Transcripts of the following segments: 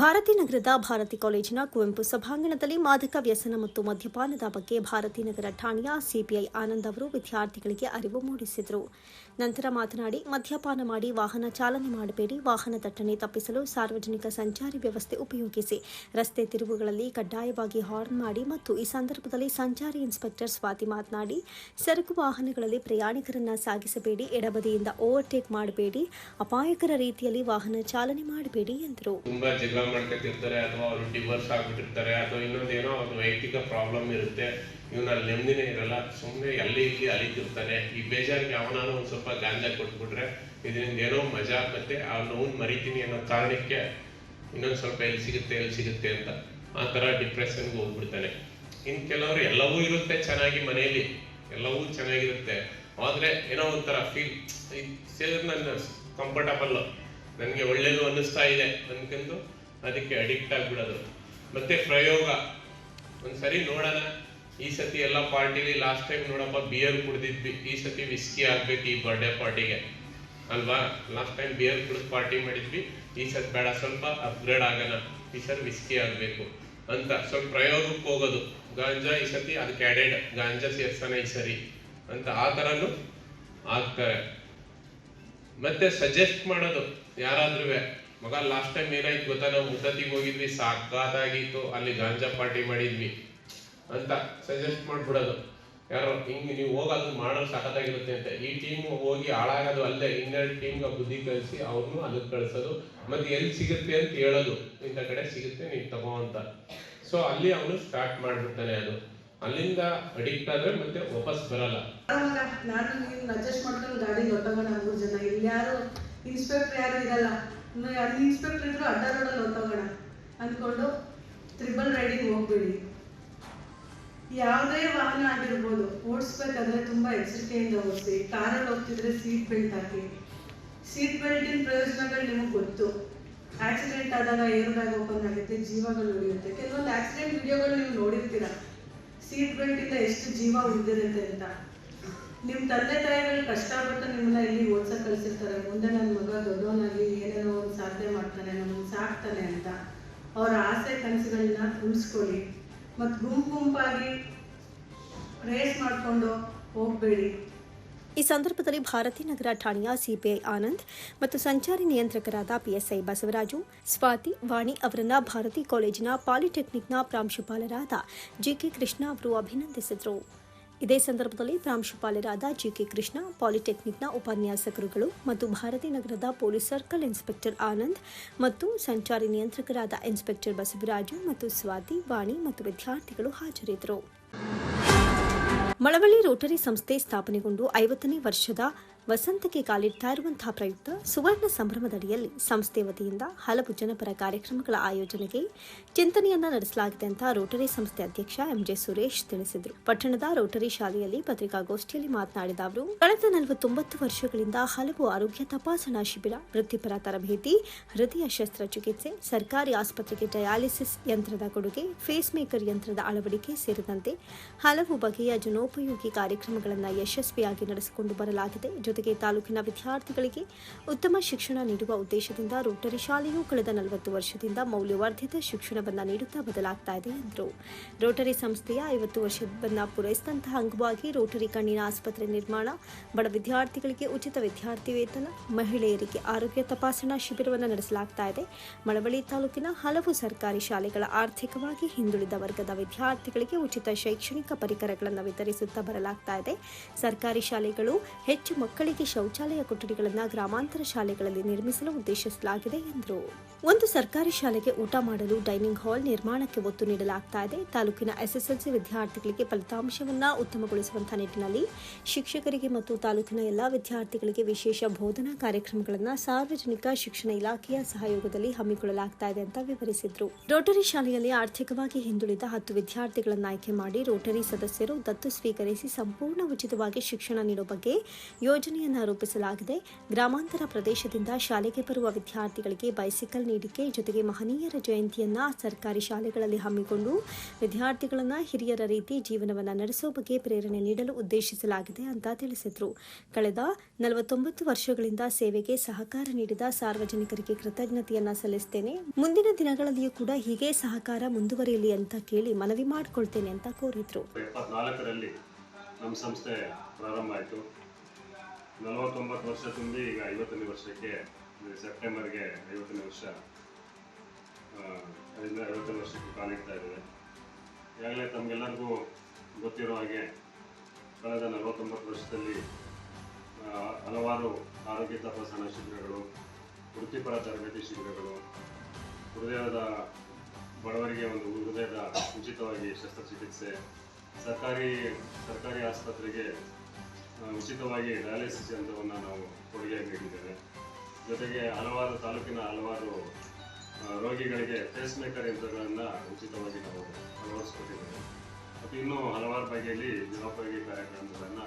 ಭಾರತಿ ನಗರದ ಭಾರತಿ ಕಾಲೇಜಿನ ಕುವೆಂಪು ಸಭಾಂಗಣದಲ್ಲಿ ಮಾದಕ ವ್ಯಸನ ಮತ್ತು ಮದ್ಯಪಾನದ ಬಗ್ಗೆ ಭಾರತಿ ನಗರ ಠಾಣೆಯ ಸಿಪಿಐ ಆನಂದ್ ಅವರು ವಿದ್ಯಾರ್ಥಿಗಳಿಗೆ ಅರಿವು ಮೂಡಿಸಿದರು. ನಂತರ ಮಾತನಾಡಿ, ಮದ್ಯಪಾನ ಮಾಡಿ ವಾಹನ ಚಾಲನೆ ಮಾಡಬೇಡಿ, ವಾಹನ ದಟ್ಟಣೆ ತಪ್ಪಿಸಲು ಸಾರ್ವಜನಿಕ ಸಂಚಾರಿ ವ್ಯವಸ್ಥೆ ಉಪಯೋಗಿಸಿ. ರಸ್ತೆ ತಿರುವುಗಳಲ್ಲಿ ಕಡ್ಡಾಯವಾಗಿ ಹಾರ್ನ್ ಮಾಡಿ ಮತ್ತು ಈ ಸಂದರ್ಭದಲ್ಲಿ ಸಂಚಾರಿ ಇನ್ಸ್ಪೆಕ್ಟರ್ ಸ್ವಾತಿ ಮಾತನಾಡಿ, ಸರಕು ವಾಹನಗಳಲ್ಲಿ ಪ್ರಯಾಣಿಕರನ್ನ ಸಾಗಿಸಬೇಡಿ, ಎಡಬದಿಯಿಂದ ಓವರ್ಟೇಕ್ ಮಾಡಬೇಡಿ, ಅಪಾಯಕರ ರೀತಿಯಲ್ಲಿ ವಾಹನ ಚಾಲನೆ ಮಾಡಬೇಡಿ ಎಂದರು. ತುಂಬಾ ಜಗಳ ಮಾಡ್ಕೊತಿರ್ತಾರೆ ಅಥವಾ ಅವರು ಡಿವರ್ಸ್ ಆಗ್ಬಿಟ್ಟಿರ್ತಾರೆ, ಅಥವಾ ಇನ್ನೊಂದೇನೋ ಅವ್ರ ವೈಯಕ್ತಿಕ ಪ್ರಾಬ್ಲಮ್ ಇರುತ್ತೆ. ಇವನು ನೆಮ್ಮದಿನೇ ಇರಲ್ಲ. ಸುಮ್ಮನೆ ಅಲ್ಲಿ ಇಲ್ಲಿ ಅಲಿತಿರ್ತಾನೆ ಈ ಬೇಜಾರಿಗೆ ಅವನಾನು ಒಂದು ಸ್ವಲ್ಪ ಗಾಂಜಾ ಕೊಟ್ಬಿಟ್ರೆ ಇದರಿಂದ ಏನೋ ಮಜಾ ಮತ್ತೆ ಆ ನೋವು ಮರಿತೀನಿ ಅನ್ನೋ ಕಾರಣಕ್ಕೆ ಇನ್ನೊಂದು ಸ್ವಲ್ಪ ಎಲ್ಲಿ ಸಿಗುತ್ತೆ ಎಲ್ಲಿ ಸಿಗುತ್ತೆ ಅಂತ ಆ ಥರ ಡಿಪ್ರೆಷನ್ಗೆ ಹೋಗ್ಬಿಡ್ತಾನೆ. ಇನ್ನು ಕೆಲವರು ಎಲ್ಲವೂ ಇರುತ್ತೆ ಚೆನ್ನಾಗಿ ಮನೆಯಲ್ಲಿ. ಎಲ್ಲವೂ ಚೆನ್ನಾಗಿರುತ್ತೆ. ಆದರೆ ಏನೋ ಒಂಥರ ಫೀಲ್ ಸೇರಿದ್ರೆ ನನ್ನ ಕಂಫರ್ಟಬಲ್ ನನಗೆ ಒಳ್ಳೇದು ಅನ್ನಿಸ್ತಾ ಇದೆ ಅನ್ಕೊಂಡು ಅದಕ್ಕೆ ಅಡಿಕ್ಟ್ ಆಗಿಬಿಡೋದು. ಮತ್ತೆ ಪ್ರಯೋಗ. ಒಂದ್ಸರಿ ನೋಡೋಣ. ಈ ಸತಿ ಎಲ್ಲ ಪಾರ್ಟಿಲಿ ಲಾಸ್ಟ್ ಟೈಮ್ ನೋಡಪ್ಪ ಬಿಯರ್ ಕುಡಿದಿದ್ವಿ. ಈ ಸತಿ ವಿಸ್ಕಿ ಆಗ್ಬೇಕು ಈ ಬರ್ಡೇ ಪಾರ್ಟಿಗೆ ಅಲ್ವಾ? ಲಾಸ್ಟ್ ಟೈಮ್ ಬಿಯರ್ ಕುಡಿದು ಪಾರ್ಟಿ ಮಾಡಿದ್ವಿ. ಈ ಸತಿ ಬೇಡ, ಸ್ವಲ್ಪ ಅಪ್ಗ್ರೇಡ್ ಆಗೋಣ. ಈ ಸರಿ ವಿಸ್ಕಿ ಆಗಬೇಕು ಅಂತ. ಸ್ವಲ್ಪ ಪ್ರಯೋಗಕ್ಕೆ ಹೋಗೋದು. ಗಾಂಜಾ ಈ ಸತಿ ಅದಕ್ಕೆ ಆಡೆಡ್ ಗಾಂಜಾ ಸೇರ್ಸೋಣ ಈ ಸರಿ ಅಂತ ಆ ಥರನೂ ಆಗ್ತಾರೆ. ಮತ್ತೆ ಸಜೆಸ್ಟ್ ಮಾಡೋದು. ಯಾರಾದ್ರೂ ಮಗ ಲಾಸ್ಟ್ ಟೈಮ್ ಏನಾಯ್ತು ಗೊತ್ತಾ? ನಾವು ಮುದ್ದತಿಗೆ ಹೋಗಿದ್ವಿ ಸಾಕಾದಾಗಿತ್ತು ಅಲ್ಲಿ ಗಾಂಜಾ ಪಾರ್ಟಿ ಮಾಡಿದ್ವಿ. ಅಂತ ಸಜೆಸ್ಟ್ ಮಾಡಿಬಿಡೋದು. ಯಾರೋ ಹಿಂಗೆ ನೀವು ಹೋಗೋದು ಮಾಡೋದು ಸಖತ್ತಾಗಿರುತ್ತೆ ಅಂತ. ಈ ಟೀಮ್ ಹೋಗಿ ಹಾಳಾಗೋದು ಅಲ್ಲೇ ಇನ್ನೆರಡು ಟೀಮ್ಗೆ ಬುದ್ಧಿ ಕಲಿಸಿ ಅವ್ರನ್ನೂ ಅದಕ್ಕೆ ಕಳಿಸೋದು. ಮತ್ತು ಎಲ್ಲಿ ಸಿಗುತ್ತೆ ಅಂತ ಹೇಳೋದು. ಇಂಥ ಕಡೆ ಸಿಗುತ್ತೆ ನೀನು ತಗೋ ಅಂತ. ಸೊ ಅಲ್ಲಿ ಅವನು ಸ್ಟಾರ್ಟ್ ಮಾಡಿಬಿಡ್ತಾನೆ ಅದು. ಅಲ್ಲಿಂದ ಅಡಿಕ್ಟ್ ಆದ್ರೆ ಮತ್ತೆ ವಾಪಸ್ ಬರಲ್ಲ. ನಾನು ನೀವು ಅಡ್ಜಸ್ಟ್ ಮಾಡ್ಕೊಂಡು ಗಾಡಿ ಹೊತ್ತೋಗೋಣ ಮೂರು ಜನ. ಯಾರು ಇನ್ಸ್ಪೆಕ್ಟರ್ ಯಾರು ಇರಲ್ಲ. ಅಲ್ಲಿ ಇನ್ಸ್ಪೆಕ್ಟರ್ ಇದ್ರು ಅಡ್ಡ ರೋಡಲ್ಲಿ ಅಂದ್ಕೊಂಡು ತ್ರಿಬಲ್ ರೈಡಿಂಗ್ ಹೋಗ್ಬೇಡಿ. ಯಾವುದೇ ವಾಹನ ಆಗಿರ್ಬೋದು, ಓಡಿಸ್ಬೇಕಾದ್ರೆ ತುಂಬ ಎಚ್ಚರಿಕೆಯಿಂದ ಓಡಿಸಿ, ಕಾರಲ್ಲಿ ಹೋಗ್ತಿದ್ರೆ ಸೀಟ್ ಬೆಲ್ಟ್ ಹಾಕಿ. ಸೀಟ್ ಬೆಲ್ಟಿನ ಪ್ರಯೋಜನಗಳು ನಿಮಗೆ ಗೊತ್ತು. ಆಕ್ಸಿಡೆಂಟ್ ಆದಾಗ ಏರ್ ಬ್ಯಾಗ್ ಓಪನ್ ಆಗುತ್ತೆ, ಜೀವಗಳು ಉಳಿಯುತ್ತೆ. ಕೆಲವೊಂದು ಆಕ್ಸಿಡೆಂಟ್ ವಿಡಿಯೋಗಳು ನೀವು ನೋಡಿರ್ತೀರ. ಸೀಟ್ ಬೆಲ್ಟ್ ಇಂದ ಎಷ್ಟು ಜೀವ ಉಳಿದಿರುತ್ತೆ ಅಂತ. ನಿಮ್ಮ ತಂದೆ ತಾಯಿಗಳು ಕಷ್ಟಪಟ್ಟು ನಿಮ್ಮನ್ನ ಇಲ್ಲಿ ಓದ್ಸಕ್ ಕಳಿಸಿರ್ತಾರೆ? ಮುಂದೆ ನನ್ನ ಮಗ ದೊಡ್ಡವನಾಗಿ ಏನೇನೋ ಒಂದು ಸಾಧನೆ ಮಾಡ್ತಾನೆ, ನಮ್ಮನ್ನ ಸಾಕ್ತಾನೆ ಅಂತ. ಅವರ ಆಸೆ, ಕನಸುಗಳನ್ನ ಉಳಿಸ್ಕೊಳ್ಳಿ. ಮತ್ತು ಗುಂಪು ಗುಂಪಾಗಿ ರೇಸ್ ಮಾಡಿಕೊಂಡು ಹೋಗಬೇಡಿ. ಈ ಸಂದರ್ಭದಲ್ಲಿ ಭಾರತಿ ನಗರ ಠಾಣೆಯ ಸಿಪಿಐ ಆನಂದ್ ಮತ್ತು ಸಂಚಾರಿ ನಿಯಂತ್ರಕರಾದ ಪಿಎಸ್ಐ ಬಸವರಾಜು, ಸ್ವಾತಿ, ವಾಣಿ ಅವರನ್ನ ಭಾರತಿ ಕಾಲೇಜಿನ ಪಾಲಿಟೆಕ್ನಿಕ್ನ ಪ್ರಾಂಶುಪಾಲರಾದ ಜಿಕೆ ಕೃಷ್ಣ ಅವರು ಅಭಿನಂದಿಸಿದರು. ಇದೇ ಸಂದರ್ಭದಲ್ಲಿ ಪ್ರಾಂಶುಪಾಲರಾದ ಜಿಕೆ ಕೃಷ್ಣ, ಪಾಲಿಟೆಕ್ನಿಕ್ನ ಉಪನ್ಯಾಸಕರುಗಳು ಮತ್ತು ಭಾರತಿ ನಗರದ ಪೊಲೀಸ್ ಸರ್ಕಲ್ ಇನ್ಸ್ಪೆಕ್ಟರ್ ಆನಂದ್ ಮತ್ತು ಸಂಚಾರಿ ನಿಯಂತ್ರಕರಾದ ಇನ್ಸ್ಪೆಕ್ಟರ್ ಬಸವರಾಜು ಮತ್ತು ಸ್ವಾತಿ, ವಾಣಿ ಮತ್ತು ವಿದ್ಯಾರ್ಥಿಗಳು ಹಾಜರಿದ್ದರು. ಮಳವಳ್ಳಿ ರೋಟರಿ ಸಂಸ್ಥೆ ಸ್ಥಾಪನೆಗೊಂಡು ಐವತ್ತನೇ ವರ್ಷದ ವಸಂತಕ್ಕೆ ಕಾಲಿಡ್ತಾ ಇರುವಂತಹ ಪ್ರಯುಕ್ತ ಸುವರ್ಣ ಸಂಭ್ರಮದಡಿಯಲ್ಲಿ ಸಂಸ್ಥೆ ವತಿಯಿಂದ ಹಲವು ಜನಪರ ಕಾರ್ಯಕ್ರಮಗಳ ಆಯೋಜನೆಗೆ ಚಿಂತನೆಯನ್ನ ನಡೆಸಲಾಗಿದೆ ಅಂತ ರೋಟರಿ ಸಂಸ್ಥೆ ಅಧ್ಯಕ್ಷ ಎಂಜೆ ಸುರೇಶ್ ತಿಳಿಸಿದರು. ಪಟ್ಟಣದ ರೋಟರಿ ಶಾಲೆಯಲ್ಲಿ ಪತ್ರಿಕಾಗೋಷ್ಠಿಯಲ್ಲಿ ಮಾತನಾಡಿದ ಅವರು, ಕಳೆದ ನಲವತ್ತೊಂಬತ್ತು ವರ್ಷಗಳಿಂದ ಹಲವು ಆರೋಗ್ಯ ತಪಾಸಣಾ ಶಿಬಿರ, ವೃತ್ತಿಪರ ತರಬೇತಿ, ಹೃದಯ ಶಸ್ತ್ರಚಿಕಿತ್ಸೆ, ಸರ್ಕಾರಿ ಆಸ್ಪತ್ರೆಗೆ ಡಯಾಲಿಸಿಸ್ ಯಂತ್ರದ ಕೊಡುಗೆ, ಫೇಸ್ ಮೇಕರ್ ಯಂತ್ರದ ಅಳವಡಿಕೆ ಸೇರಿದಂತೆ ಹಲವು ಬಗೆಯ ಜನೋಪಯೋಗಿ ಕಾರ್ಯಕ್ರಮಗಳನ್ನು ಯಶಸ್ವಿಯಾಗಿ ನಡೆಸಿಕೊಂಡು ಬರಲಾಗಿದೆ. ಜೊತೆಗೆ ತಾಲೂಕಿನ ವಿದ್ಯಾರ್ಥಿಗಳಿಗೆ ಉತ್ತಮ ಶಿಕ್ಷಣ ನೀಡುವ ಉದ್ದೇಶದಿಂದ ರೋಟರಿ ಶಾಲೆಯು ಕಳೆದ ನಲವತ್ತು ವರ್ಷದಿಂದ ಮೌಲ್ಯವರ್ಧಿತ ಶಿಕ್ಷಣವನ್ನು ನೀಡುತ್ತಾ ಬದಲಾಗ್ತಾ ಇದೆ ಎಂದರು. ರೋಟರಿ ಸಂಸ್ಥೆಯ ಐವತ್ತು ವರ್ಷವನ್ನು ಪೂರೈಸಿದಂತಹ ಅಂಗವಾಗಿ ರೋಟರಿ ಕಣ್ಣಿನ ಆಸ್ಪತ್ರೆ ನಿರ್ಮಾಣ, ಬಡ ವಿದ್ಯಾರ್ಥಿಗಳಿಗೆ ಉಚಿತ ವಿದ್ಯಾರ್ಥಿ ವೇತನ ಮಹಿಳೆಯರಿಗೆ ಆರೋಗ್ಯ ತಪಾಸಣಾ ಶಿಬಿರವನ್ನು ನಡೆಸಲಾಗ್ತಾ ಇದೆ. ಮಳವಳ್ಳಿ ತಾಲೂಕಿನ ಹಲವು ಸರ್ಕಾರಿ ಶಾಲೆಗಳ ಆರ್ಥಿಕವಾಗಿ ಹಿಂದುಳಿದ ವರ್ಗದ ವಿದ್ಯಾರ್ಥಿಗಳಿಗೆ ಉಚಿತ ಶೈಕ್ಷಣಿಕ ಪರಿಕರಗಳನ್ನು ವಿತರಿಸುತ್ತಾ ಬರಲಾಗ್ತಾ ಇದೆ. ಸರ್ಕಾರಿ ಶಾಲೆಗಳು ಹೆಚ್ಚು ಮಕ್ಕಳಿಗೆ ಶೌಚಾಲಯ ಕೊಠಡಿಗಳನ್ನು ಗ್ರಾಮಾಂತರ ಶಾಲೆಗಳಲ್ಲಿ ನಿರ್ಮಿಸಲು ಉದ್ದೇಶಿಸಲಾಗಿದೆ ಎಂದರು. ಒಂದು ಸರ್ಕಾರಿ ಶಾಲೆಗೆ ಊಟ ಮಾಡಲು ಡೈನಿಂಗ್ ಹಾಲ್ ನಿರ್ಮಾಣಕ್ಕೆ ಒತ್ತು ನೀಡಲಾಗ್ತಾ ಇದೆ. ತಾಲೂಕಿನ ಎಸ್ಎಸ್ಎಲ್ಸಿ ವಿದ್ಯಾರ್ಥಿಗಳಿಗೆ ಫಲಿತಾಂಶವನ್ನು ಉತ್ತಮಗೊಳಿಸುವಂತಹ ನಿಟ್ಟಿನಲ್ಲಿ ಶಿಕ್ಷಕರಿಗೆ ಮತ್ತು ತಾಲೂಕಿನ ಎಲ್ಲ ವಿದ್ಯಾರ್ಥಿಗಳಿಗೆ ವಿಶೇಷ ಬೋಧನಾ ಕಾರ್ಯಕ್ರಮಗಳನ್ನು ಸಾರ್ವಜನಿಕ ಶಿಕ್ಷಣ ಇಲಾಖೆಯ ಸಹಯೋಗದಲ್ಲಿ ಹಮ್ಮಿಕೊಳ್ಳಲಾಗ್ತಾ ಇದೆ ಅಂತ ವಿವರಿಸಿದರು. ರೋಟರಿ ಶಾಲೆಯಲ್ಲಿ ಆರ್ಥಿಕವಾಗಿ ಹಿಂದುಳಿದ ಹತ್ತು ವಿದ್ಯಾರ್ಥಿಗಳನ್ನು ಆಯ್ಕೆ ಮಾಡಿ ರೋಟರಿ ಸದಸ್ಯರು ದತ್ತು ಸ್ವೀಕರಿಸಿ ಸಂಪೂರ್ಣ ಉಚಿತವಾಗಿ ಶಿಕ್ಷಣ ನೀಡುವ ಬಗ್ಗೆ ಯೋಜನೆ ಚಿಂತನೆಯನ್ನ ರೂಪಿಸಲಾಗಿದೆ. ಗ್ರಾಮಾಂತರ ಪ್ರದೇಶದಿಂದ ಶಾಲೆಗೆ ಬರುವ ವಿದ್ಯಾರ್ಥಿಗಳಿಗೆ ಬೈಸಿಕಲ್ ನೀಡಿಕೆ, ಜೊತೆಗೆ ಮಹನೀಯರ ಜಯಂತಿಯನ್ನ ಸರ್ಕಾರಿ ಶಾಲೆಗಳಲ್ಲಿ ಹಮ್ಮಿಕೊಂಡು ವಿದ್ಯಾರ್ಥಿಗಳನ್ನ ಹಿರಿಯರ ರೀತಿ ಜೀವನವನ್ನ ನಡೆಸುವ ಬಗ್ಗೆ ಪ್ರೇರಣೆ ನೀಡಲು ಉದ್ದೇಶಿಸಲಾಗಿದೆ ಅಂತ ತಿಳಿಸಿದ್ರು. ಕಳೆದ ನಲವತ್ತೊಂಬತ್ತು ವರ್ಷಗಳಿಂದ ಸೇವೆಗೆ ಸಹಕಾರ ನೀಡಿದ ಸಾರ್ವಜನಿಕರಿಗೆ ಕೃತಜ್ಞತೆಯನ್ನ ಸಲ್ಲಿಸುತ್ತೇನೆ ಮುಂದಿನ ದಿನಗಳಲ್ಲಿಯೂ ಕೂಡ ಹೀಗೆ ಸಹಕಾರ ಮುಂದುವರಿಯಲಿ ಅಂತ ಕೇಳಿ ಮನವಿ ಮಾಡಿಕೊಳ್ತೇನೆ ಅಂತ ಕೋರಿದ್ರು. ನಮ್ಮ ಸಂಸ್ಥೆ ಪ್ರಾರಂಭ ಆಯಿತು. ನಲವತ್ತೊಂಬತ್ತು ವರ್ಷ ತುಂಬಿ ಈಗ ಐವತ್ತನೇ ವರ್ಷಕ್ಕೆ ಸೆಪ್ಟೆಂಬರ್ಗೆ ಐವತ್ತನೇ ವರ್ಷ ಅದರಿಂದ ಐವತ್ತನೇ ವರ್ಷಕ್ಕೆ ಕಾಲಿಡ್ತಾ ಇದ್ದೇವೆ. ಈಗಾಗಲೇ ತಮಗೆಲ್ಲರಿಗೂ ಗೊತ್ತಿರೋ ಹಾಗೆ, ಕಳೆದ ನಲವತ್ತೊಂಬತ್ತು ವರ್ಷದಲ್ಲಿ ಹಲವಾರು ಆರೋಗ್ಯ ತಪಾಸಣಾ ಶಿಬಿರಗಳು, ವೃತ್ತಿಪರ ತರಬೇತಿ ಶಿಬಿರಗಳು, ಹೃದಯದ ಬಡವರಿಗೆ ಒಂದು ಹೃದಯದ ಉಚಿತವಾಗಿ ಶಸ್ತ್ರಚಿಕಿತ್ಸೆ, ಸರ್ಕಾರಿ ಸರ್ಕಾರಿ ಆಸ್ಪತ್ರೆಗೆ ಉಚಿತವಾಗಿ ಡಯಾಲಿಸಿಸ್ ಯಂತ್ರವನ್ನು ನಾವು ಕೊಡುಗೆ ನೀಡಿದ್ದೇವೆ. ಜೊತೆಗೆ ಹಲವಾರು ತಾಲೂಕಿನ ಹಲವಾರು ರೋಗಿಗಳಿಗೆ ಫೇಸ್ ಮೇಕರ್ ಯಂತ್ರಗಳನ್ನು ಉಚಿತವಾಗಿ ನಾವು ಅಳವಡಿಸ್ಕೊಟ್ಟಿದ್ದೇವೆ. ಮತ್ತು ಇನ್ನೂ ಹಲವಾರು ಬಗೆಯಲ್ಲಿ ಜನೋಪಯೋಗಿ ಕಾರ್ಯಕ್ರಮಗಳನ್ನು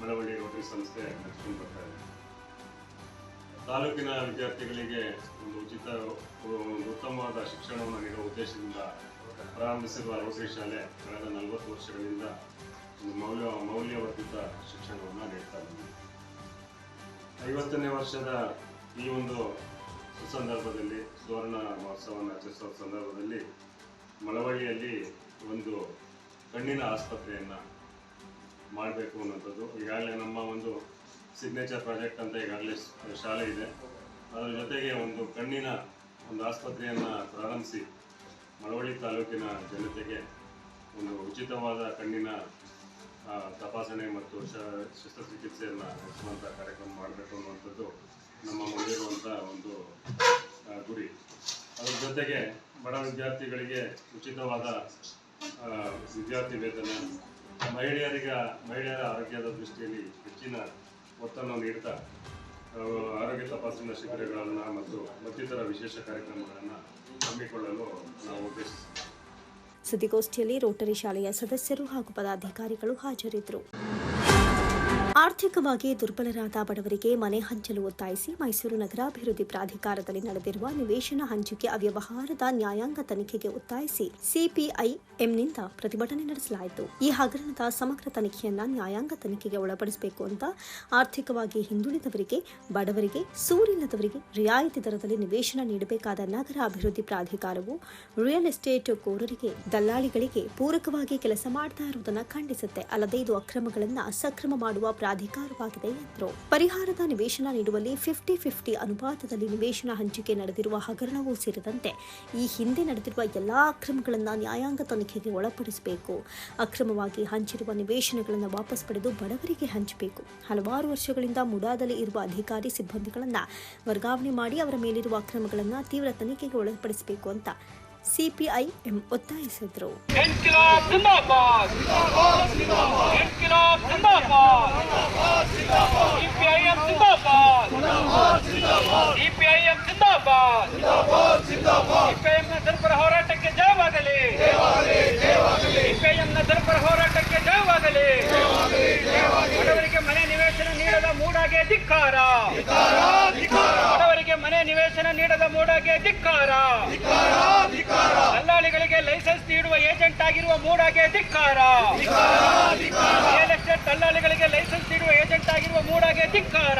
ಮಳವಳ್ಳಿ ರೋಟರಿ ಸಂಸ್ಥೆ ನಡೆಸ್ಕೊಂಡು ಬರ್ತಾ ಇದೆ. ತಾಲೂಕಿನ ವಿದ್ಯಾರ್ಥಿಗಳಿಗೆ ಒಂದು ಉಚಿತ ಒಂದು ಉತ್ತಮವಾದ ಶಿಕ್ಷಣವನ್ನು ನೀಡುವ ಉದ್ದೇಶದಿಂದ ಪ್ರಾರಂಭಿಸಿರುವ ರೋಟರಿ ಶಾಲೆ ಕಳೆದ ನಲವತ್ತು ವರ್ಷಗಳಿಂದ ಮೌಲ್ಯ, ಮೌಲ್ಯವರ್ಧಿತ ಶಿಕ್ಷಣವನ್ನು ನೀಡ್ತಾ ಇದ್ದೀವಿ ಐವತ್ತನೇ ವರ್ಷದ ಈ ಒಂದು ಸುಸಂದರ್ಭದಲ್ಲಿ ಸುವರ್ಣ ಮಹೋತ್ಸವವನ್ನು ಆಚರಿಸುವ ಸಂದರ್ಭದಲ್ಲಿ ಮಳವಳ್ಳಿಯಲ್ಲಿ ಒಂದು ಕಣ್ಣಿನ ಆಸ್ಪತ್ರೆಯನ್ನು ಮಾಡಬೇಕು ಅನ್ನೋಂಥದ್ದು ಈಗಾಗಲೇ ನಮ್ಮ ಒಂದು ಸಿಗ್ನೇಚರ್ ಪ್ರಾಜೆಕ್ಟ್ ಅಂತ ಈಗಾಗಲೇ ಶಾಲೆ ಇದೆ. ಅದರ ಜೊತೆಗೆ ಒಂದು ಕಣ್ಣಿನ ಒಂದು ಆಸ್ಪತ್ರೆಯನ್ನು ಪ್ರಾರಂಭಿಸಿ ಮಳವಳ್ಳಿ ತಾಲೂಕಿನ ಜನತೆಗೆ ಒಂದು ಉಚಿತವಾದ ಕಣ್ಣಿನ ತಪಾಸಣೆ ಮತ್ತು ಶ, ಶಸ್ತ್ರಚಿಕಿತ್ಸೆಯನ್ನು ಹೆಚ್ಚುವಂಥ ಕಾರ್ಯಕ್ರಮ ಮಾಡಬೇಕು ಅನ್ನುವಂಥದ್ದು ನಮ್ಮ ಮುಂದಿರುವಂಥ ಒಂದು ಗುರಿ. ಅದರ ಜೊತೆಗೆ ಬಡ ವಿದ್ಯಾರ್ಥಿಗಳಿಗೆ ಉಚಿತವಾದ ವಿದ್ಯಾರ್ಥಿ ವೇತನ, ಮಹಿಳೆಯರಿಗೆ, ಮಹಿಳೆಯರ ಆರೋಗ್ಯದ ದೃಷ್ಟಿಯಲ್ಲಿ ಹೆಚ್ಚಿನ ಒತ್ತನ್ನು ನೀಡ್ತಾ ಆರೋಗ್ಯ ತಪಾಸಣಾ ಶಿಬಿರಗಳನ್ನು ಮತ್ತು ಮತ್ತಿತರ ವಿಶೇಷ ಕಾರ್ಯಕ್ರಮಗಳನ್ನು ಹಮ್ಮಿಕೊಳ್ಳಲು ನಾವು ಉದ್ದೇಶಿಸಿದ್ದೇವೆ ಸುದ್ದಿಗೋಷ್ಠಿಯಲ್ಲಿ ರೋಟರಿ ಶಾಲೆಯ ಸದಸ್ಯರು ಹಾಗೂ ಪದಾಧಿಕಾರಿಗಳು ಹಾಜರಿದ್ದರು. ಆರ್ಥಿಕವಾಗಿ ದುರ್ಬಲರಾದ ಬಡವರಿಗೆ ಮನೆ ಹಂಚಲು ಒತ್ತಾಯಿಸಿ ಮೈಸೂರು ನಗರಾಭಿವೃದ್ಧಿ ಪ್ರಾಧಿಕಾರದಲ್ಲಿ ನಡೆದಿರುವ ನಿವೇಶನ ಹಂಚಿಕೆ ಅವ್ಯವಹಾರದ ನ್ಯಾಯಾಂಗ ತನಿಖೆಗೆ ಒತ್ತಾಯಿಸಿ ಸಿಪಿಐಎಂನಿಂದ ಪ್ರತಿಭಟನೆ ನಡೆಸಲಾಯಿತು. ಈ ಹಗರಣದ ಸಮಗ್ರ ತನಿಖೆಯನ್ನ ನ್ಯಾಯಾಂಗ ತನಿಖೆಗೆ ಒಳಪಡಿಸಬೇಕು ಅಂತ ಆರ್ಥಿಕವಾಗಿ ಹಿಂದುಳಿದವರಿಗೆ, ಬಡವರಿಗೆ, ಸೂರಿಲ್ಲದವರಿಗೆ ರಿಯಾಯಿತಿ ದರದಲ್ಲಿ ನಿವೇಶನ ನೀಡಬೇಕಾದ ನಗರ ಅಭಿವೃದ್ಧಿ ಪ್ರಾಧಿಕಾರವು ರಿಯಲ್ ಎಸ್ಟೇಟ್ ಕೋರರಿಗೆ, ದಲ್ಲಾಳಿಗಳಿಗೆ ಪೂರಕವಾಗಿ ಕೆಲಸ ಮಾಡ್ತಾ ಇರುವುದನ್ನು ಖಂಡಿಸುತ್ತೆ. ಅಲ್ಲದೆ ಇದು ಅಕ್ರಮಗಳನ್ನು ಸಕ್ರಮ ಮಾಡುವ ಪ್ರಾಧಿಕಾರವಾಗಿದೆ ಎಂದರು. ಪರಿಹಾರದ ನಿವೇಶನ ನೀಡುವಲ್ಲಿ ಫಿಫ್ಟಿ ಫಿಫ್ಟಿ ಅನುಪಾತದಲ್ಲಿ ನಿವೇಶನ ಹಂಚಿಕೆ ನಡೆದಿರುವ ಹಗರಣವೂ ಸೇರಿದಂತೆ ಈ ಹಿಂದೆ ನಡೆದಿರುವ ಎಲ್ಲಾ ಅಕ್ರಮಗಳನ್ನು ನ್ಯಾಯಾಂಗ ತನಿಖೆಗೆ ಒಳಪಡಿಸಬೇಕು. ಅಕ್ರಮವಾಗಿ ಹಂಚಿರುವ ನಿವೇಶನಗಳನ್ನು ವಾಪಸ್ ಪಡೆದು ಬಡವರಿಗೆ ಹಂಚಬೇಕು. ಹಲವಾರು ವರ್ಷಗಳಿಂದ ಮುಡಾದಲ್ಲಿ ಇರುವ ಅಧಿಕಾರಿ ಸಿಬ್ಬಂದಿಗಳನ್ನು ವರ್ಗಾವಣೆ ಮಾಡಿ ಅವರ ಮೇಲಿರುವ ಅಕ್ರಮಗಳನ್ನು ತೀವ್ರ ತನಿಖೆಗೆ ಒಳಪಡಿಸಬೇಕು ಅಂತ ಸಿಪಿಐ ಎಂ ಒತ್ತಾಯಿಸಿದರು ಸಿಪಿಐಎಂ ಮೂಡಾಗೆ ಧಿಕ್ಕಾರ. ದಲ್ಲಾಳಿಗಳಿಗೆ ಲೈಸೆನ್ಸ್ ನೀಡುವ ಏಜೆಂಟ್ ಆಗಿರುವ ಮೂಡಾಗೆ ಧಿಕ್ಕಾರ. ರಿಯಲ್ ಎಸ್ಟೇಟ್ ದಲ್ಲಾಳಿಗಳಿಗೆ ಲೈಸೆನ್ಸ್ ನೀಡುವ ಏಜೆಂಟ್ ಆಗಿರುವ ಮೂಡಾಗೆ ಧಿಕ್ಕಾರ.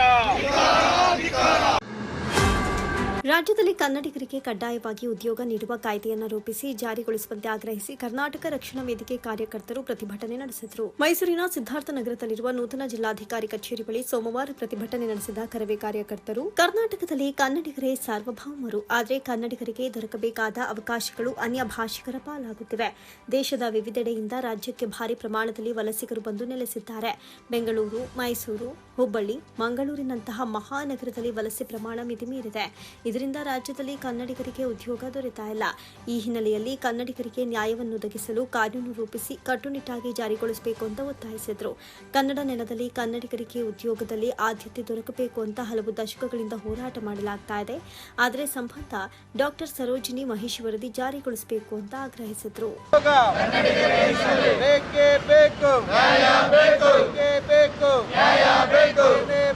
ರಾಜ್ಯದಲ್ಲಿ ಕನ್ನಡಿಗರಿಗೆ ಕಡ್ಡಾಯವಾಗಿ ಉದ್ಯೋಗ ನೀಡುವ ಕಾಯ್ದೆಯನ್ನು ರೂಪಿಸಿ ಜಾರಿಗೊಳಿಸುವಂತೆ ಆಗ್ರಹಿಸಿ ಕರ್ನಾಟಕ ರಕ್ಷಣಾ ವೇದಿಕೆ ಕಾರ್ಯಕರ್ತರು ಪ್ರತಿಭಟನೆ ನಡೆಸಿದರು. ಮೈಸೂರಿನ ಸಿದ್ಧಾರ್ಥ ನಗರದಲ್ಲಿರುವ ನೂತನ ಜಿಲ್ಲಾಧಿಕಾರಿ ಕಚೇರಿ ಬಳಿ ಸೋಮವಾರ ಪ್ರತಿಭಟನೆ ನಡೆಸಿದ ಕರವೇ ಕಾರ್ಯಕರ್ತರು, ಕರ್ನಾಟಕದಲ್ಲಿ ಕನ್ನಡಿಗರೇ ಸಾರ್ವಭೌಮರು, ಆದರೆ ಕನ್ನಡಿಗರಿಗೆ ದೊರಕಬೇಕಾದ ಅವಕಾಶಗಳು ಅನ್ಯ ಭಾಷಿಕರ ಪಾಲಾಗುತ್ತಿವೆ. ದೇಶದ ವಿವಿಧೆಡೆಯಿಂದ ರಾಜ್ಯಕ್ಕೆ ಭಾರಿ ಪ್ರಮಾಣದಲ್ಲಿ ವಲಸಿಗರು ಬಂದು ನೆಲೆಸಿದ್ದಾರೆ. ಬೆಂಗಳೂರು, ಮೈಸೂರು, ಹುಬ್ಬಳ್ಳಿ, ಮಂಗಳೂರಿನಂತಹ ಮಹಾನಗರದಲ್ಲಿ ವಲಸೆ ಪ್ರಮಾಣ ಮಿತಿ ಮೀರಿದೆ ಇದರಿಂದ ರಾಜ್ಯದಲ್ಲಿ ಕನ್ನಡಿಗರಿಗೆ ಉದ್ಯೋಗ ದೊರೆತಾ ಇಲ್ಲ. ಈ ಹಿನ್ನೆಲೆಯಲ್ಲಿ ಕನ್ನಡಿಗರಿಗೆ ನ್ಯಾಯವನ್ನು ಒದಗಿಸಲು ಕಾನೂನು ರೂಪಿಸಿ ಕಟ್ಟುನಿಟ್ಟಾಗಿ ಜಾರಿಗೊಳಿಸಬೇಕು ಅಂತ ಒತ್ತಾಯಿಸಿದರು. ಕನ್ನಡ ನೆಲದಲ್ಲಿ ಕನ್ನಡಿಗರಿಗೆ ಉದ್ಯೋಗದಲ್ಲಿ ಆದ್ಯತೆ ದೊರಕಬೇಕು ಅಂತ ಹಲವು ದಶಕಗಳಿಂದ ಹೋರಾಟ ಮಾಡಲಾಗ್ತಾ ಇದೆ. ಆದರೆ ಸಂಬಂಧ ಡಾಕ್ಟರ್ ಸರೋಜಿನಿ ಮಹೇಶ್ ವರದಿ ಜಾರಿಗೊಳಿಸಬೇಕು ಅಂತ ಆಗ್ರಹಿಸಿದ್ರು.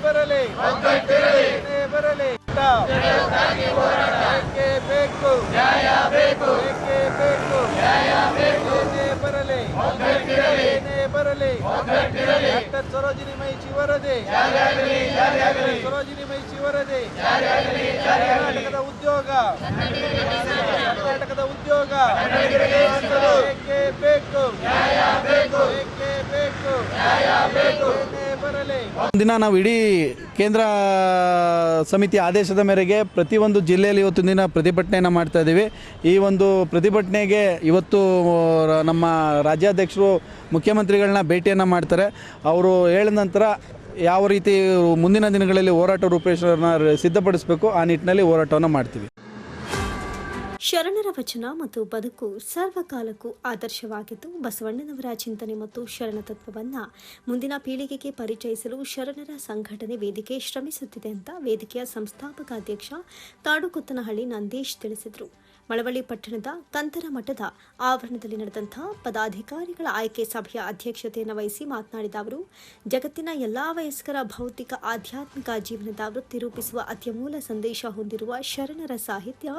ಬರಲಿ. ಬರಲಿ. ಏಕೆ ಬೇಕು ನ್ಯಾಯ ಬೇಕು ಏಕೆ ಬೇಕು ನ್ಯಾಯ ಬೇಕು ಬರಲಿ ಬರಲಿ ಡಾಕ್ಟರ್ ಸರೋಜಿನಿ ಮೈಚಿ ವರದಿ ಸರೋಜಿನಿ ಮೈಚಿ ವರದಿ ಕರ್ನಾಟಕದ ಉದ್ಯೋಗ? ಕರ್ನಾಟಕದ ಉದ್ಯೋಗ? ಬೇಕೇ. ಬೇಕು? ಬೇಕೇ? ಬೇಕು ಬರಲಿ? ದಿನ ನಾವು ಇಡೀ ಕೇಂದ್ರ ಸಮಿತಿ ಆದೇಶದ ಮೇರೆಗೆ ಪ್ರತಿಯೊಂದು ಜಿಲ್ಲೆಯಲ್ಲಿ ಇವತ್ತು ದಿನ ಪ್ರತಿಭಟನೆಯನ್ನು ಮಾಡ್ತಾ ಇದ್ದೀವಿ. ಈ ಒಂದು ಪ್ರತಿಭಟನೆಗೆ ಇವತ್ತು ನಮ್ಮ ರಾಜ್ಯಾಧ್ಯಕ್ಷರು ಮುಖ್ಯಮಂತ್ರಿಗಳನ್ನ ಭೇಟಿಯನ್ನು ಮಾಡ್ತಾರೆ. ಅವರು ಹೇಳಿದ ನಂತರ ಯಾವ ರೀತಿ ಮುಂದಿನ ದಿನಗಳಲ್ಲಿ ಹೋರಾಟ ರೂಪೇಶ್ವರನ ಸಿದ್ಧಪಡಿಸಬೇಕು, ಆ ನಿಟ್ಟಿನಲ್ಲಿ ಹೋರಾಟವನ್ನು ಮಾಡ್ತೀವಿ. ಶರಣರ ವಚನ ಮತ್ತು ಬದುಕು ಸರ್ವಕಾಲಕ್ಕೂ ಆದರ್ಶವಾಗಿದ್ದು, ಬಸವಣ್ಣನವರ ಚಿಂತನೆ ಮತ್ತು ಶರಣ ತತ್ವವನ್ನು ಮುಂದಿನ ಪೀಳಿಗೆಗೆ ಪರಿಚಯಿಸಲು ಶರಣರ ಸಂಘಟನೆ ವೇದಿಕೆ ಶ್ರಮಿಸುತ್ತಿದೆ ಅಂತ ವೇದಿಕೆಯ ಸಂಸ್ಥಾಪಕ ಅಧ್ಯಕ್ಷ ತಾಡುಕೊತ್ತನಹಳ್ಳಿ ನಂದೀಶ್ ತಿಳಿಸಿದರು. ಮಳವಳ್ಳಿ ಪಟ್ಟಣದ ಕಂತರ ಮಠದ ಆವರಣದಲ್ಲಿ ನಡೆದಂತಹ ಪದಾಧಿಕಾರಿಗಳ ಆಯ್ಕೆ ಸಭೆಯ ಅಧ್ಯಕ್ಷತೆಯನ್ನು ವಹಿಸಿ ಮಾತನಾಡಿದ ಅವರು, ಜಗತ್ತಿನ ಎಲ್ಲಾ ವಯಸ್ಕರ ಭೌತಿಕ, ಆಧ್ಯಾತ್ಮಿಕ ಜೀವನದ ವೃತ್ತಿ ರೂಪಿಸುವ ಅತ್ಯಮೂಲ ಸಂದೇಶ ಹೊಂದಿರುವ ಶರಣರ ಸಾಹಿತ್ಯ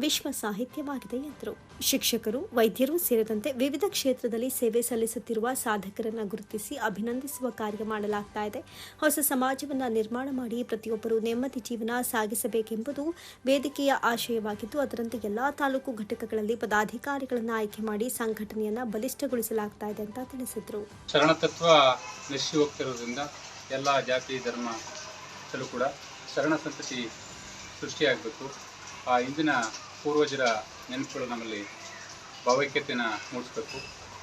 ವಿಶ್ವ ಸಾಹಿತ್ಯವಾಗಿದೆ ಎಂದರು. ಶಿಕ್ಷಕರು, ವೈದ್ಯರು ಸೇರಿದಂತೆ ವಿವಿಧ ಕ್ಷೇತ್ರದಲ್ಲಿ ಸೇವೆ ಸಲ್ಲಿಸುತ್ತಿರುವ ಸಾಧಕರನ್ನು ಗುರುತಿಸಿ ಅಭಿನಂದಿಸುವ ಕಾರ್ಯ ಮಾಡಲಾಗ್ತಾ ಇದೆ. ಹೊಸ ಸಮಾಜವನ್ನು ನಿರ್ಮಾಣ ಮಾಡಿ ಪ್ರತಿಯೊಬ್ಬರು ನೆಮ್ಮದಿ ಜೀವನ ಸಾಗಿಸಬೇಕೆಂಬುದು ವೇದಿಕೆಯ ಆಶಯವಾಗಿದ್ದು, ಅದರಂತೆ ಎಲ್ಲಾ ತಾಲೂಕು ಘಟಕಗಳಲ್ಲಿ ಪದಾಧಿಕಾರಿಗಳನ್ನು ಆಯ್ಕೆ ಮಾಡಿ ಸಂಘಟನೆಯನ್ನು ಬಲಿಷ್ಠಗೊಳಿಸಲಾಗ್ತಾ ಇದೆ ಅಂತ ತಿಳಿಸಿದರು. ಶರಣತತ್ವ ನಶಿ ಹೋಗ್ತಿರೋದ್ರಿಂದ ಎಲ್ಲ ಜಾತಿ, ಧರ್ಮ ಕೂಡ ಶರಣ ಸೃಷ್ಟಿಯಾಗಬೇಕು. ಆ ಇಂದಿನ ಪೂರ್ವಜರ ನೆನಪುಗಳು ನಮ್ಮಲ್ಲಿ ಭಾವೈಕ್ಯತೆಯನ್ನು ಮೂಡಿಸ್ಬೇಕು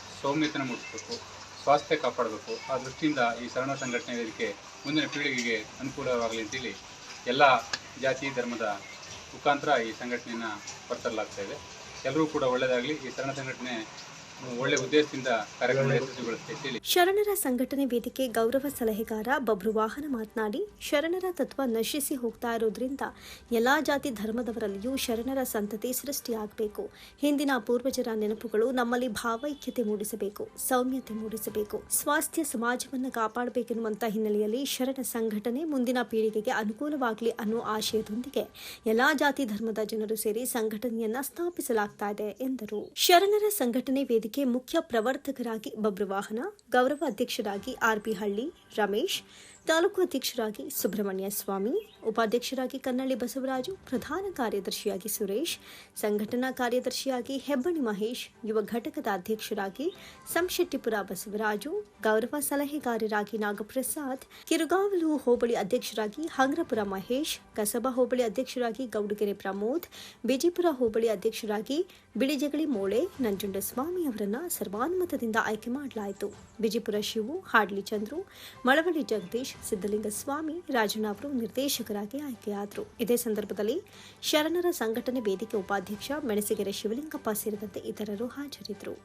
ಸೌಮ್ಯತೆಯನ್ನು ಮೂಡಿಸ್ಬೇಕು, ಸ್ವಾಸ್ಥ್ಯ ಕಾಪಾಡಬೇಕು. ಆ ದೃಷ್ಟಿಯಿಂದ ಈ ಶರಣ ಸಂಘಟನೆ ವೇದಿಕೆ ಮುಂದಿನ ಪೀಳಿಗೆಗೆ ಅನುಕೂಲವಾಗಲಿ ಅಂತೇಳಿ ಎಲ್ಲ ಜಾತಿ, ಧರ್ಮದ ಮುಖಾಂತರ ಈ ಸಂಘಟನೆಯನ್ನು ಹೊರತರಲಾಗ್ತಾ ಇದೆ. ಎಲ್ಲರೂ ಕೂಡ ಒಳ್ಳೆಯದಾಗಲಿ ಈ ಶರಣ ಸಂಘಟನೆ ಶರಣರ ಸಂಘಟನೆ ವೇದಿಕೆ ಗೌರವ ಸಲಹೆಗಾರ ಬಬ್ರು ವಾಹನ ಮಾತನಾಡಿ, ಶರಣರ ತತ್ವ ನಶಿಸಿ ಹೋಗ್ತಾ ಇರೋದ್ರಿಂದ ಎಲ್ಲಾ ಜಾತಿ ಧರ್ಮದವರಲ್ಲಿಯೂ ಶರಣರ ಸಂತತಿ ಸೃಷ್ಟಿಯಾಗಬೇಕು. ಹಿಂದಿನ ಪೂರ್ವಜರ ನೆನಪುಗಳು ನಮ್ಮಲ್ಲಿ ಭಾವೈಕ್ಯತೆ ಮೂಡಿಸಬೇಕು, ಸೌಮ್ಯತೆ ಮೂಡಿಸಬೇಕು. ಸ್ವಾಸ್ಥ್ಯ ಸಮಾಜವನ್ನು ಕಾಪಾಡಬೇಕೆನ್ನುವಂತಹ ಹಿನ್ನೆಲೆಯಲ್ಲಿ ಶರಣ ಸಂಘಟನೆ ಮುಂದಿನ ಪೀಳಿಗೆಗೆ ಅನುಕೂಲವಾಗಲಿ ಅನ್ನೋ ಆಶಯದೊಂದಿಗೆ ಎಲ್ಲಾ ಜಾತಿ ಧರ್ಮದ ಜನರು ಸೇರಿ ಸಂಘಟನೆಯನ್ನ ಸ್ಥಾಪಿಸಲಾಗ್ತಾ ಇದೆ ಎಂದರು. ಶರಣರ ಸಂಘಟನೆ ವೇದಿಕೆ ಮುಖ್ಯ ಪ್ರವರ್ತಕರಾಗಿ ಬಬ್ರುವಾಹನ ಗೌರವ ಅಧ್ಯಕ್ಷರಾಗಿ ಆರ್ಪಿ ಹಳ್ಳಿ ರಮೇಶ್ ತಾಲೂಕು ಅಧ್ಯಕ್ಷರಾಗಿ ಸುಬ್ರಹ್ಮಣ್ಯ ಸ್ವಾಮಿ, ಉಪಾಧ್ಯಕ್ಷರಾಗಿ ಕನ್ನಳ್ಳಿ ಬಸವರಾಜು, ಪ್ರಧಾನ ಕಾರ್ಯದರ್ಶಿಯಾಗಿ ಸುರೇಶ್, ಸಂಘಟನಾ ಕಾರ್ಯದರ್ಶಿಯಾಗಿ ಹೆಬ್ಬಣಿ ಮಹೇಶ್, ಯುವ ಘಟಕದ ಅಧ್ಯಕ್ಷರಾಗಿ ಸಂಶೆಟ್ಟಿಪುರ ಬಸವರಾಜು, ಗೌರವ ಸಲಹೆಗಾರರಾಗಿ ನಾಗಪ್ರಸಾದ್, ಕಿರುಗಾವಲು ಹೋಬಳಿ ಅಧ್ಯಕ್ಷರಾಗಿ ಹಂಗ್ರಪುರ ಮಹೇಶ್, ಕಸಬಾ ಹೋಬಳಿ ಅಧ್ಯಕ್ಷರಾಗಿ ಗೌಡಗೆರೆ ಪ್ರಮೋದ್, ಬಿಜಿಪುರ ಹೋಬಳಿ ಅಧ್ಯಕ್ಷರಾಗಿ ಬಿಳಿಜಗಳಿ ಮೋಳೆ, ನಂಜುಂಡಸ್ವಾಮಿ ಅವರನ್ನು ಸರ್ವಾನುಮತದಿಂದ ಆಯ್ಕೆ ಮಾಡಲಾಯಿತು. ಬಿಜಿಪುರ ಶಿವು, ಹಾಡ್ಲಿ ಚಂದ್ರು, ಮಳವಳ್ಳಿ ಜಗದೀಶ್ ಸಿದ್ದಲಿಂಗ ಸ್ವಾಮಿ ರಾಜಣ್ಣ ಅವರು ನಿರ್ದೇಶಕರಾಗಿ ಆಯ್ಕೆಯಾದರು. ಇದೇ ಸಂದರ್ಭದಲ್ಲಿ ಶರಣರ ಸಂಘಟನೆ ವೇದಿಕೆ ಉಪಾಧ್ಯಕ್ಷ ಮೆಣಸಿಗೆರೆ ಶಿವಲಿಂಗಪ್ಪ ಸೇರಿದಂತೆ ಇತರರು ಹಾಜರಿದ್ದರು.